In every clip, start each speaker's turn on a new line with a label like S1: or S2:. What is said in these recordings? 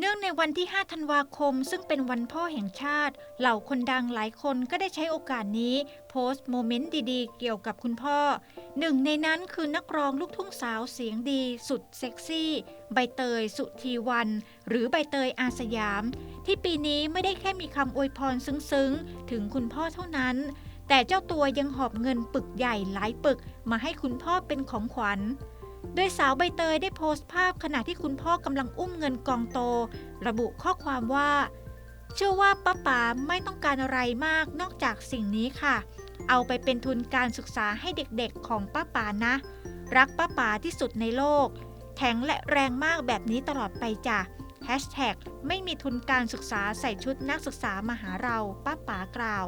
S1: เนื่องในวันที่ 5 ธันวาคม ซึ่งเป็นวันพ่อแห่งชาติ เหล่าคนดังหลายคนก็ได้ใช้โอกาสนี้ โพสต์โมเมนต์ดีๆ เกี่ยวกับคุณพ่อ หนึ่งในนั้นคือนักร้องลูกทุ่งสาวเสียงดี สุดเซ็กซี่ ใบเตย สุธีวัน หรือใบเตยอาสยาม ที่ปีนี้ไม่ได้แค่มีคำอวยพรซึ้งๆ ถึงคุณพ่อเท่านั้น แต่เจ้าตัวยังหอบเงินปึกใหญ่หลายปึกมาให้คุณพ่อเป็นของขวัญ โดยสาวใบเตยได้โพสต์ภาพขณะที่คุณพ่อกำลังอุ้มเงินกองโต ระบุข้อความว่า เชื่อว่าป้าป๋าไม่ต้องการอะไรมากนอกจากสิ่งนี้ค่ะ เอาไปเป็นทุนการศึกษาให้เด็กๆของป้าป๋านะ รักป้าป๋าที่สุดในโลก แข็งและแรงมากแบบนี้ตลอดไปจ้ะแฮชแท็กไม่มีทุนการศึกษาใส่ชุดนักศึกษามาหาเราป้าป๋ากล่าว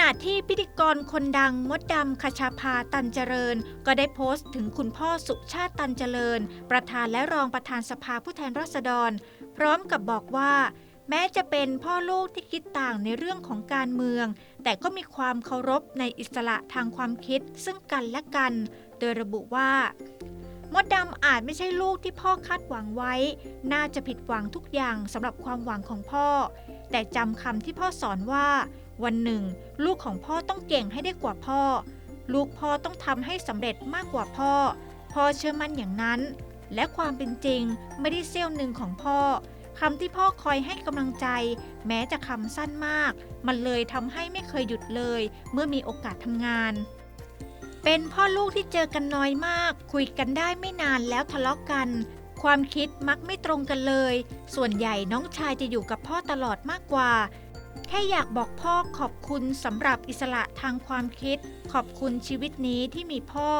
S1: ณะที่พิธีกรคนดังมดดำคชาภาตันเจริญ ก็ได้โพสต์ถึงคุณพ่อสุชาติตันเจริญ ประธานและรองประธานสภาผู้แทนราษฎร พร้อมกับบอกว่า แม้จะเป็นพ่อลูกที่คิดต่างในเรื่องของการเมือง แต่ก็มีความเคารพในอิสระทางความคิดซึ่งกันและกัน โดยระบุว่ามดดำอาจไม่ใช่ลูกที่พ่อคาดหวังไว้ น่าจะผิดหวังทุกอย่างสำหรับความหวังของพ่อ แต่จำคำที่พ่อสอนว่า วันหนึ่ง ลูกของพ่อต้องเก่งให้ได้กว่าพ่อ ลูกพ่อต้องทำให้สำเร็จมากกว่าพ่อ พ่อเชื่อมั่นอย่างนั้น และความเป็นจริงไม่ได้เสี้ยวหนึ่งของพ่อคำที่พ่อคอยให้กำลังใจ แม้จะคำสั้นมาก มันเลยทำให้ไม่เคยหยุดเลย เมื่อมีโอกาสทำงาน เป็นพ่อลูกที่เจอกันน้อยมาก คุยกันได้ไม่นานแล้วทะเลาะกัน ความคิดมักไม่ตรงกันเลย ส่วนใหญ่น้องชายจะอยู่กับพ่อตลอดมากกว่า แค่อยากบอกพ่อขอบคุณสำหรับอิสระทางความคิด ขอบคุณชีวิตนี้ที่มีพ่อ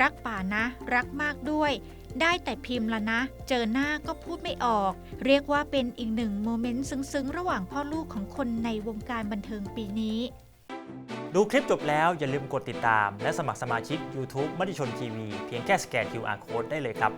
S1: รักป่านะ รักมากด้วย ได้แต่พิมพ์ละนะ เจอหน้าก็พูดไม่ออก เรียกว่าเป็นอีกหนึ่งโมเมนต์ซึ้งๆ ระหว่างพ่อลูกของคนในวงการบันเทิงปีนี้
S2: ดูคลิปจบแล้วอย่าลืมกดติดตาม และสมัครสมาชิก YouTube มติชนทีวีเพียงแค่สแกน QR Code ได้เลยครับ